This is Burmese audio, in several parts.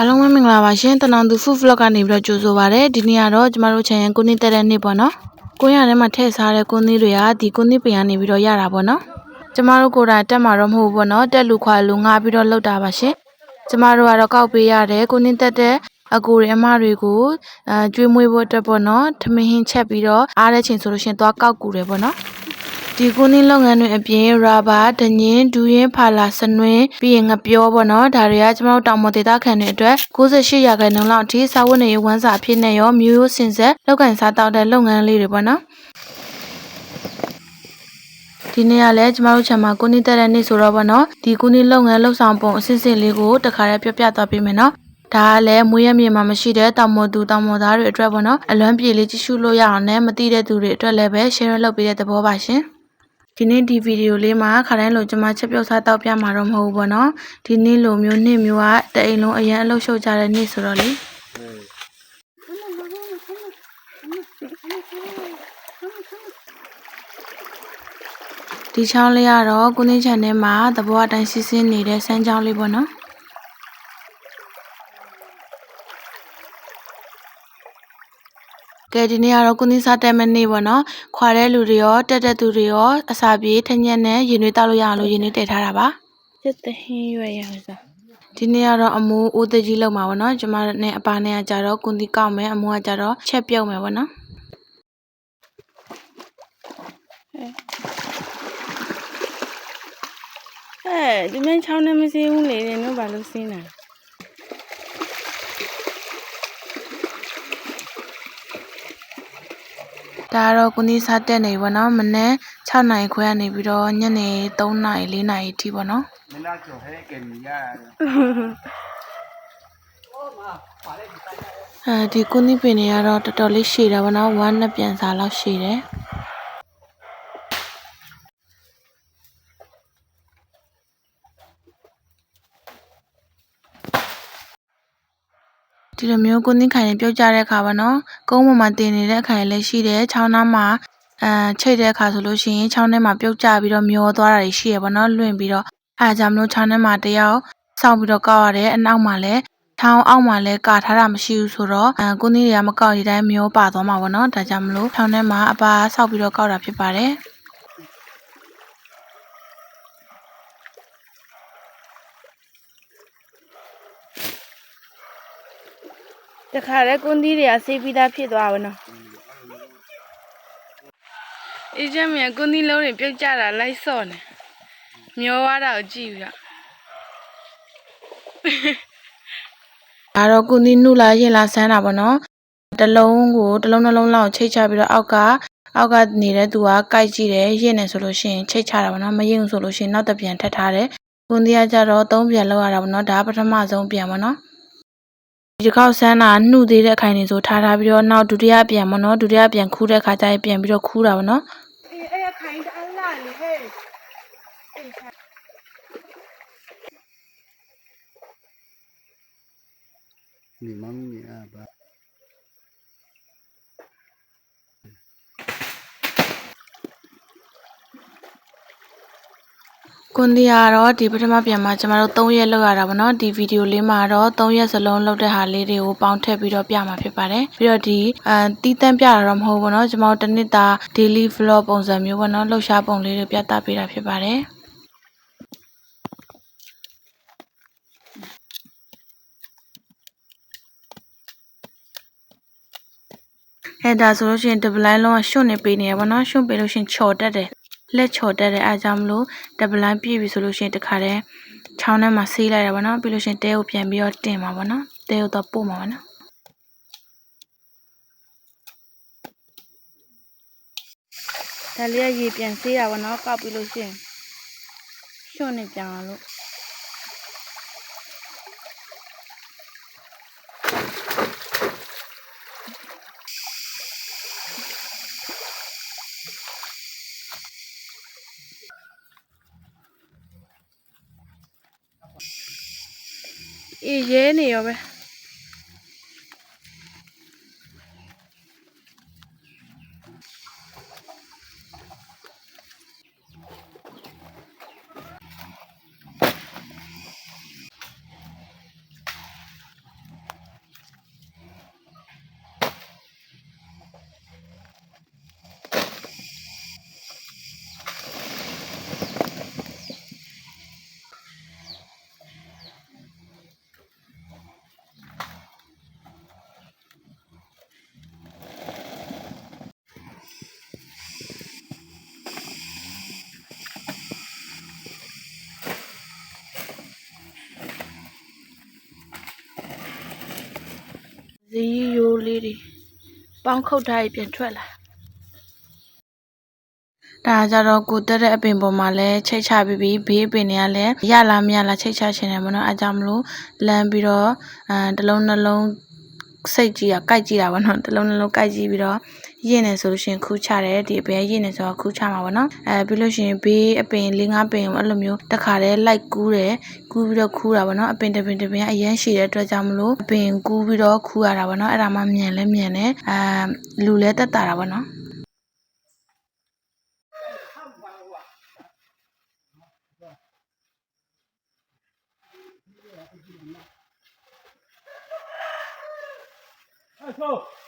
အားလုံးပဲမင်္ဂလာပါရှင်တနင်္သူ food vlog ကနေပြီးတော့ကြိုဆိုပါရစေဒီနေ့ကတော့ကျမတို့ channel ကိုနေ့တက်တဲ့နေ့ပေါ့နော်ကိုရထဲမှာထည့်စားတဲ့ကိုနေ့တွေကဒီကိုနေ့ပင်ကနေပြီးတော့ရတာပေါ့နော်ကျမတို့ကိုယ်တိုင်တက်မှာတော့မဟုတ်ဘူးပေါ့နော်တက်လူခွာလူငါပြီးတော့လောက်တာပါရှင်ကျမတို့ကတော့ကောက်ပေးရတယ်ကိုနေ့တက်တဲ့အကူတွေအမတွေကိုအဲကျွေးမွေးဖို့အတွက်ပေါ့နော်ထမင်းဟင်းချက်ပြီးတော့အားတဲ့ချိန်ဆိုလို့ရှရင်သွားကောက်ကူတယ်ပေါ့နော် ဒီကုန်းင်းလုပ်ငန်းတွေအပြင်ရာဘာဒညင်းဒူးရင်ဖာလာစနွင်းပြီးရင်ငပြောပေါ့နော်ဒါတွေကကျမတို့တောင်ပေါ်ဒေသခံတွေအတွက်68ရာခိုင်နှုန်းလောက်အထိစာဝတ်နေရေးဝန်စာအဖြစ်နဲ့ရောမျိုးရိုးစင်ဆက်လောက်ကန်စားတောက်တဲ့လုပ်ငန်းလေးတွေပေါ့နော်ဒီနေ့ကလည်းကျမတို့ချမ်းမှာကုန်းင်းတက်တဲ့နေ့ဆိုတော့ပေါ့နော်ဒီကုန်းင်းလုပ်ငန်းလှုပ်ဆောင်ပုံအစစ်အစစ်လေးကိုတခါတည်းပြပြသွားပေးမယ်နော်ဒါကလည်းမွေးရမြေမှာမရှိတဲ့တောင်မော်သူတောင်မော်သားတွေအတွက်ပေါ့နော်အလွမ်းပြေလေးကြည့်ရှုလို့ရအောင်နဲ့မသိတဲ့သူတွေအတွက်လည်းပဲ share လုပ်ပေးတဲ့သဘောပါရှင် ဒီနေ့ဒီဗီဒီယိုလေးမှာခါတိုင်းလိုကျွန်မချက်ပြုတ်စားတောက်ပြမှာတော့မဟုတ်ဘူးပေါ့နော်ဒီနေ့လိုမျိုးနေ့မျိုးကတအိမ်လုံးအရန်အလုပ်ရှုပ်ကြတဲ့နေ့ဆိုတော့လေဒီချောင်းလေးကတော့ကုန်းင်းချန်ထဲမှာသဘောအတိုင်းစီးဆင်းနေတဲ့စမ်းချောင်းလေးပေါ့နော် ကဲဒီနေ့ကတော့ကုန်းင်းစားတက်မဲ့နေ့ပေါ့နော်ခွာတဲ့လူတွေရောတက်တဲ့သူတွေရောအစာပြေးထညက်နဲ့ရင်တွေတောက်လို့ရအောင်လို့ရင်တွေတည်ထားတာပါစစ်တဟင်းရွယ်ရစားဒီနေ့ကတော့အမိုးဦးတကြီးလောက်မှာပေါ့နော်ကျမနဲ့အပါနဲ့ကကြတော့ကွန်တီကောက်မယ်အမိုးကကြတော့ချက်ပြုတ်မယ်ပေါ့နော်ဟဲ့ဒီမင်းချောင်းနဲ့မစင်းဘူးလေနင်တို့ဘာလို့စင်းတာ ဒါကတော့ကိုနီးစားတက်နေပြီပေါ့နော်မနေ့6နိုင်ခွဲကနေပြီးတော့ညနေ3နိုင်4နိုင်အထိပေါ့နော်မင်းသားကျော်ဟဲ့ကင်မီရအဲဒီကိုနီးပင်တွေကတော့တော်တော်လေးရှည်တယ်ပေါ့နော်ဝမ်းနှစ်ပြန်စာလောက်ရှည်တယ် ဒီလိုမျိုးကိုနင်းခိုင်ရင်ပြုတ်ကြတဲ့အခါပါနော်ကုန်းပေါ်မှာတင်နေတဲ့အခါလည်းရှိတယ်ချောင်းသားမှာအဲချိတ်တဲ့အခါဆိုလို့ရှိရင်ချောင်းထဲမှာပြုတ်ကျပြီးတော့မျောသွားတာတွေရှိရပါတော့လွင့်ပြီးတော့အဲဒါကြောင့်မလို့ချောင်းထဲမှာတယောက်စောင့်ပြီးတော့ကောက်ရတယ်အနောက်မှာလည်းချောင်းအောက်မှာလည်းကာထားတာမရှိဘူးဆိုတော့အဲကိုနင်းတွေကမကောက်ဒီတိုင်းမျောပါသွားမှာပေါ့နော်ဒါကြောင့်မလို့ချောင်းထဲမှာအပါဆောက်ပြီးတော့ကောက်တာဖြစ်ပါတယ် တခါလဲကွန်သီးတွေကဆေးပြီးသားဖြစ်သွားပါတော့အေးချမ်းမြန်ကွန်သီးလုံးတွေပြုတ်ကြတာလိုက်စော့နေမျောသွားတာကိုကြည့်ပြီးတော့ဒါတော့ကုနီနုလာရင်လာဆန်းတာပေါ့နော်တစ်လုံးကိုတစ်လုံးနှလုံးလောက်ချိတ်ချပြီးတော့အောက်ကအောက်ကနေတဲ့သူကကြိုက်ကြည့်တယ်ရင့်နေဆိုလို့ရှိရင်ချိတ်ချတာပေါ့နော်မရင့်ဘူးဆိုလို့ရှိရင်နောက်တစ်ပြန်ထပ်ထားတယ်ကုနီကကြတော့သုံးပြန်လောက်ရတာပေါ့နော်ဒါကပထမဆုံးပြန်ပေါ့နော် ဒီတစ်ခေါက်ဆန်းတာနှုတ်သေးတဲ့အခိုင်နေဆိုထားထားပြီးတော့နောက်ဒုတိယပြန်ပေါ့နော်ဒုတိယပြန်ခူးတဲ့ခါကျရင်ပြန်ပြီးတော့ခူးတာပေါ့နော် အေးအဲ့ရခိုင်တအားလာလေဟဲ့ 你忙你啊吧。 ကွန်ဒီယာတော့ဒီပထမပြန်မှာကျမတို့3ရက်လောက်ရတာပေါ့နော်ဒီဗီဒီယိုလေးမှာတော့3ရက်စလုံးလောက်တဲ့ဟာလေးတွေကိုပေါင်းထည့်ပြီးတော့ပြမှာဖြစ်ပါတယ်ပြီးတော့ဒီအမ်တီးတန်းပြတာတော့မဟုတ်ဘူးပေါ့နော်ကျမတို့တစ်နှစ်တာ daily vlog ပုံစံမျိုးပေါ့နော်လှုပ်ရှားပုံလေးတွေပြသပေးတာဖြစ်ပါတယ်အဲဒါဆိုလို့ရှိရင်ဒပလိုင်းလုံးကရှုံ့နေပေးနေရပါတော့ရှုံ့ပေးလို့ရှိရင်ချော်တက်တယ် လက်ချော်တက်တယ်အဲဒါကြောင့်မလို့ဒပလိုင်းပြည့်ပြီဆိုလို့ရှိရင်တခါတည်းချောင်းထဲမှာဆေးလိုက်ရပါတော့ပြီးလို့ရှိရင်တဲကိုပြန်ပြီးတော့တင်ပါပါတော့တဲကိုတော့ပို့မှာပါနော်ဒါလေးကရေပြန်ဆေးတာပေါ့နော်ကောက်ပြီးလို့ရှိရင်ရှွန့်နေပြန်အောင်လို့ အေးရဲနေရော ဇီးရိုးလေးတွေပေါင်းခုတ်ထားပြီးပြန်ထွက်လာဒါကြတော့ကိုတက်တဲ့အပင်ပေါ်မှာလဲချိတ်ချပြီးပြီးဘေးအပင်တွေကလည်းရလားမရလားချိတ်ချချင်တယ်မနော်အဲကြောင့်မလို့လမ်းပြီးတော့အဲတစ်လုံးနှလုံးစိတ်ကြီးอ่ะကြိုက်ကြည့်တာဗောနော်တစ်လုံးနှလုံးကြိုက်ကြည့်ပြီးတော့ ရင့်နေဆိုလို့ရှိရင်ခူးချတယ်ဒီအပင်ရင့်နေဆိုတော့ခူးချမှာဗောနော်အဲပြီးလို့ရှိရင်ဘေးအပင်၄၅ပင်ကိုအဲ့လိုမျိုးတစ်ခါတည်းလိုက်ကူးတယ်ကူးပြီးတော့ခူးတာဗောနော်အပင်တစ်ပင်တစ်ပင်ကအရန်ရှိတဲ့အတွက်ကြောင့်မလို့အပင်ကူးပြီးတော့ခူးရတာဗောနော်အဲ့ဒါမှမြန်လဲမြန်တယ်အဲလူလဲတက်တာတာဗောနော်ရှိ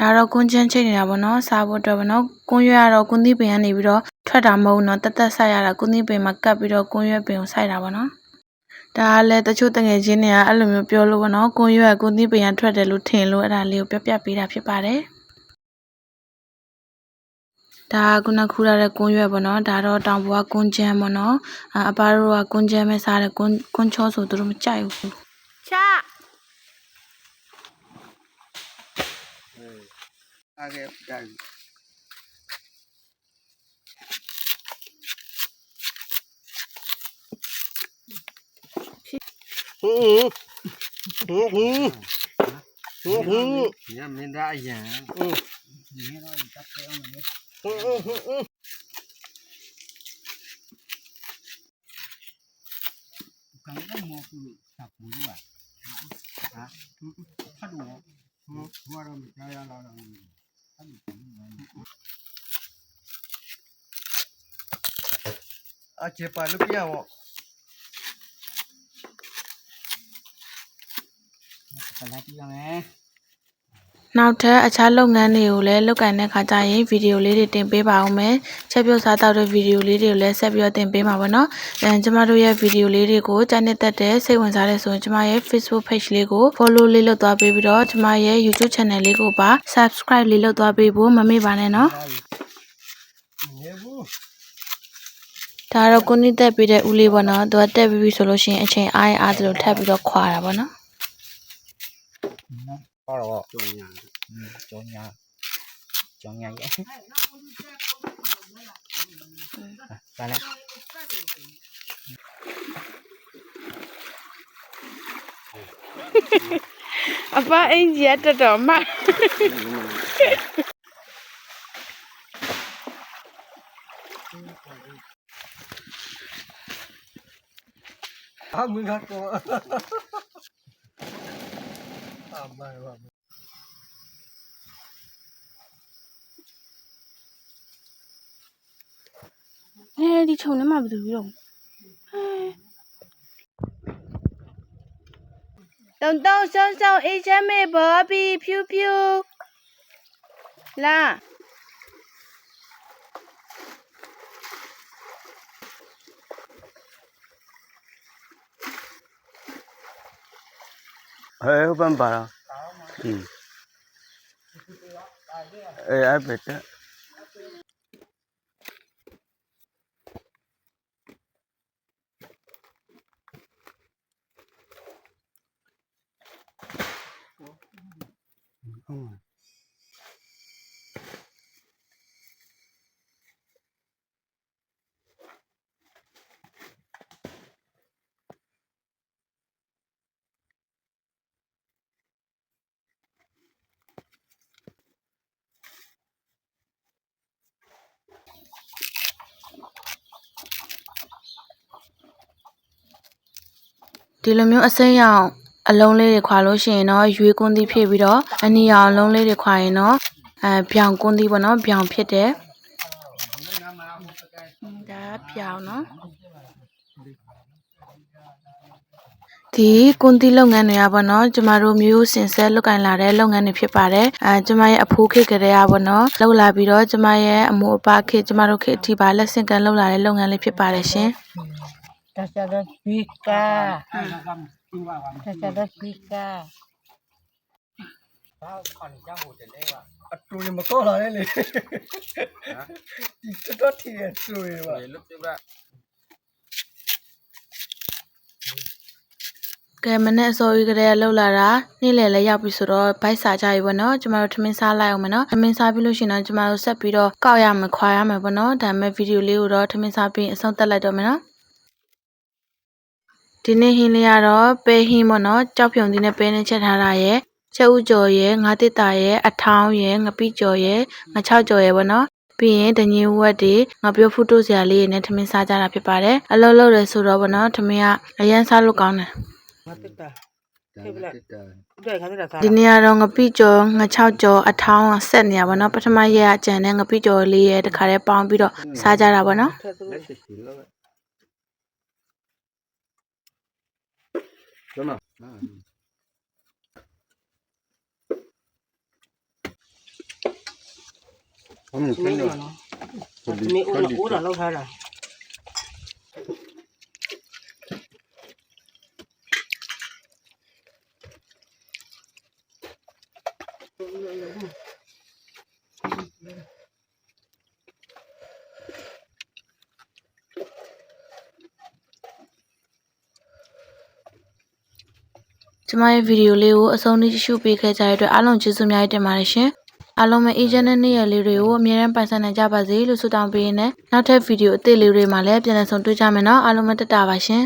ဒါတော့ကွန်းချမ်းချိတ်နေတာပေါ့နော်စားဖို့အတွက်ပေါ့နော်ကွန်းရွက်ကတော့ကွန်းသီးပင်ကနေပြီးတော့ထွက်တာမဟုတ်ဘူးနော်တက်တက်ဆိုင်ရတာကွန်းသီးပင်မှာကပ်ပြီးတော့ကွန်းရွက်ပင်ကိုဆိုင်တာပေါ့နော်ဒါကလည်းတချို့တငယ်ချင်းတွေကအဲ့လိုမျိုးပြောလို့ပေါ့နော်ကွန်းရွက်ကွန်းသီးပင်ကထွက်တယ်လို့ထင်လို့အဲ့ဒါလေးကိုပြပြပေးတာဖြစ်ပါတယ်ဒါကခုနခူရတဲ့ကွန်းရွက်ပေါ့နော်ဒါတော့တောင်ပေါ်ကကွန်းချမ်းပေါ့နော်အအပားတို့ကကွန်းချမ်းပဲစားတယ်ကွန်းကွန်းချောဆိုသူတို့မကြိုက်ဘူးချ ಹಾಗೆ ಗಾಳಿ Hãy subscribe cho kênh Ghiền Mì Gõ Để không bỏ lỡ những video အကျေပါလို့ပြရပေါ့ဆလာပြရမယ် နောက်ထပ်အခြားလုပ်ငန်းတွေကိုလည်းလုပ်ကိုင်တဲ့ခါကျရင်ဗီဒီယိုလေးတွေတင်ပေးပါအောင်မယ်ချက်ပြုတ်စားတောက်တဲ့ဗီဒီယိုလေးတွေကိုလည်းဆက်ပြီးတော့တင်ပေးမှာပါနော်အဲကျမတို့ရဲ့ဗီဒီယိုလေးတွေကိုကြိုက်နေတဲ့တဲ့စိတ်ဝင်စားတဲ့ဆိုရင်ကျမရဲ့ Facebook page လေးကို follow လေးလုပ်သွားပေးပြီးတော့ကျမရဲ့ YouTube channel လေးကိုပါ subscribe လေးလုပ်သွားပေးဖို့မမေ့ပါနဲ့နော်你不，ဒါကတော့ကိုနိတက်ပေးတဲ့ဦးလေးပေါ့နော်သူကတက်ပြီးပြီဆိုလို့ရှိရင်အချိန်အားရအားသလိုထပ်ပြီးတော့ခွာတာပေါ့နော် có rồi. Chọn nhà. Ừ, chọn nhà. Chọn nhà vậy. À, ra nè apa anh dễ cho đó mà Ah, mình hát ê đi trồng nó mà được rồi đồng đồng sông sông ít chấm mê bờ bi piu piu là 有办法了，嗯，哎，还，别的， ဒီလိုမျိုးအစိမ်းရောင်အလုံးလေးတွေခွာလို့ရှိရင်တော့ရွေးကွန်းသီးဖြစ်ပြီးတော့အနီရောင်အလုံးလေးတွေခွာရင်တော့အဲပြောင်ကွန်းသီးပေါ့နော်ပြောင်ဖြစ်တယ်ပြောင်းနော်ဒီကွန်တီလုပ်ငန်းတွေကပေါ့နော်ကျမတို့မျိုးစင်ဆက်လုပ်ကင်လာတဲ့လုပ်ငန်းတွေဖြစ်ပါတယ်အဲကျမရဲ့အဖိုးခေတ်ကလေးကပေါ့နော်လုပ်လာပြီးတော့ကျမရဲ့အမိုးအပခေတ်ကျမတို့ခေတ်အထိပါလက်ဆင့်ကမ်းလုပ်လာတဲ့လုပ်ငန်းလေးဖြစ်ပါတယ်ရှင် Tasada pika. အဲ့ဒါကသူကပါ Tasada pika. ဘာခေါန်ကြောက်ဟိုတလဲပါအတူရမကောလာလေလေဒီတော်ထီရဆူရပါလေလုတ်ပြပါ ကဲမနေ့အစောကြီးကလေးကလှုပ်လာတာနေ့လည်လည်းရောက်ပြီဆိုတော့ဘိုက်စာကြပြီပေါ့နော်ကျမတို့ထမင်းစားလိုက်အောင်မယ်နော်ထမင်းစားပြီးလို့ရှိရင်တော့ကျမတို့ဆက်ပြီးတော့ကောက်ရမယ်ခွာရမယ်ပေါ့နော်ဒါပေမဲ့ဗီဒီယိုလေးကိုတော့ထမင်းစားပြီးအဆုံးသတ်လိုက်တော့မယ်နော် ဒီနေ့ဟင်းလေးကတော့ပဲဟင်းပေါ့နော်ကြောက်ဖြုံသီးနဲ့ပဲနဲ့ချက်ထားတာရဲ့ချက်ဥကြော်ရဲ့ငါးတစ်တာရဲ့အထောင်းရဲ့ငပိကြော်ရဲ့ငါချောက်ကြော်ရဲ့ပေါ့နော်ပြီးရင်တငင်းဝက်တွေငါပြောဖူးတိုးစရာလေးတွေနဲ့ထမင်းစားကြတာဖြစ်ပါတယ်အလုံးလုံးတယ်ဆိုတော့ပေါ့နော်ထမင်းကအရန်စားလို့ကောင်းတယ် Matita. ဒါကတက်တာ Udah kan dah ဒီနေရာတော့ငပိကျော်ငချောက်ကျော်အထောင်းဆက်နေရပါတော့ပထမရက်အကြံနဲ့ငပိကျော်လေးရဲ့တခါတည်းပေါင်းပြီးတော့စားကြတာပေါ့နော် လက်ရှိရှိလို့ကျမအမေကင်းတော့ Ini udah ကျမရဲ့ဗီဒီယိုလေးကိုအဆုံးထိကြည့်ရှုပေးခဲ့ကြတဲ့အတွက်အားလုံးကျေးဇူးအများကြီးတင်ပါတယ်ရှင်အားလုံးပဲအေဂျင့်တဲ့နေ့ရက်လေးတွေကိုအမြဲတမ်းပိုင်ဆိုင်နိုင်ကြပါစေလို့ဆုတောင်းပေးရင်းနဲ့နောက်ထပ်ဗီဒီယိုအသစ်လေးတွေမှာလည်းပြန်လည်ဆုံတွေ့ကြမယ်နော်အားလုံးပဲတက်တာပါရှင်